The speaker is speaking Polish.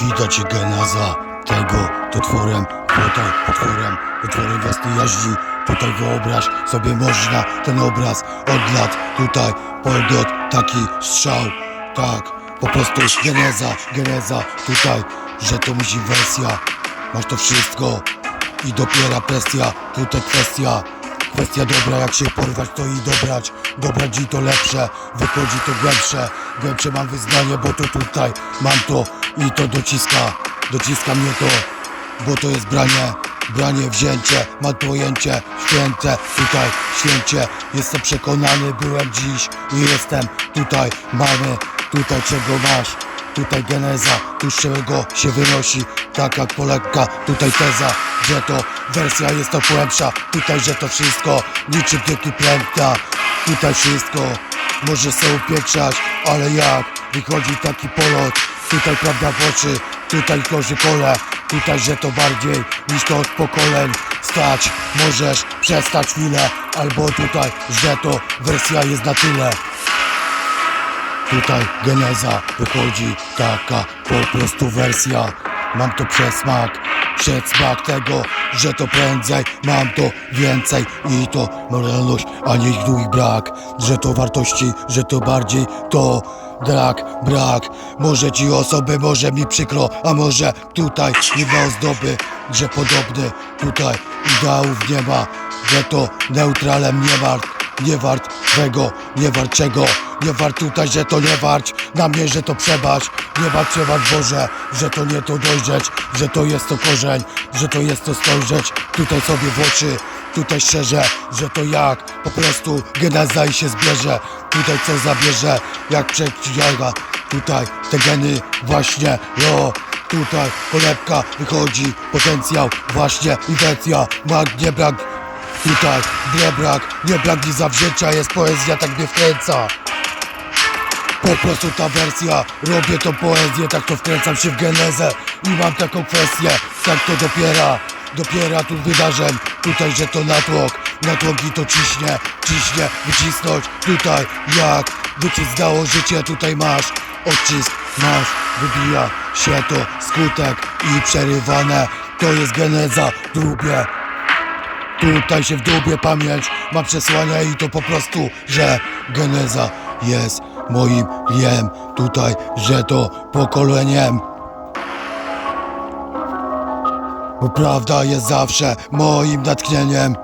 Widać genaza tego to tworem, tutaj potworem, potworem własnej jaźni. Tutaj wyobraź sobie można ten obraz od lat. Tutaj poldot, taki strzał, tak, po prostu geneza, geneza. Tutaj, że to musi wersja, masz to wszystko i dopiero presja, tutaj kwestia. Kwestia dobra, jak się porwać to i dobrać Dobrać i to lepsze, wychodzi to głębsze Głębsze mam wyznanie, bo to tutaj Mam to i to dociska Dociska mnie to, bo to jest branie Branie, wzięcie, mam pojęcie Święte, tutaj, święcie. Jestem przekonany, byłem dziś I jestem tutaj, mamy Tutaj czego masz Tutaj geneza, tu z czego się wynosi. Taka kolekka, tutaj teza Że to wersja jest to głębsza Tutaj, że to wszystko niczym wielki plęta Tutaj wszystko może się upieczać Ale jak wychodzi taki polot Tutaj prawda w oczy, tutaj korzy kole Tutaj, że to bardziej niż to od pokoleń. Stać, możesz przestać chwilę Albo tutaj, że to wersja jest na tyle. Tutaj geneza wychodzi taka po prostu wersja. Mam to przesmak, przedsmak tego, że to prędzej Mam to więcej i to moralność, a nie ich brak. Że to wartości, że to bardziej to brak, brak. Może ci osoby, może mi przykro, a może tutaj nie ma ozdoby Że podobny tutaj ideałów nie ma. Że to neutralem nie wart nie wart twego, nie wart czego Nie wart tutaj, że to nie wart Na mnie, że to przebacz. Nie wart, przebacz Boże Że to nie to dojrzeć Że to jest to korzeń Że to jest to spojrzeć. Tutaj sobie w oczy Tutaj szczerze, że to jak Po prostu geneza i się zbierze. Tutaj co zabierze Jak przeciwjaga Tutaj te geny właśnie Jo Tutaj kolebka wychodzi Potencjał właśnie Inwencja Mag nie brak. Tutaj nie brak, nie brak ni zawzięcia jest poezja, tak mnie wkręca Po prostu ta wersja, robię tą poezję, tak to wkręcam się w genezę I mam taką kwestię, tak to dopiera Dopiera tu wydarzeń, tutaj, że to natłok Natłok i to ciśnie, ciśnie, wycisnąć. Tutaj jak wycisk dało życie, tutaj masz Odcisk masz, wybija się to skutek i przerywane. To jest geneza, drugie Tutaj się w dubie pamięć Mam przesłania i to po prostu, że geneza jest moim jem Tutaj, że to pokoleniem. Bo prawda jest zawsze moim natchnieniem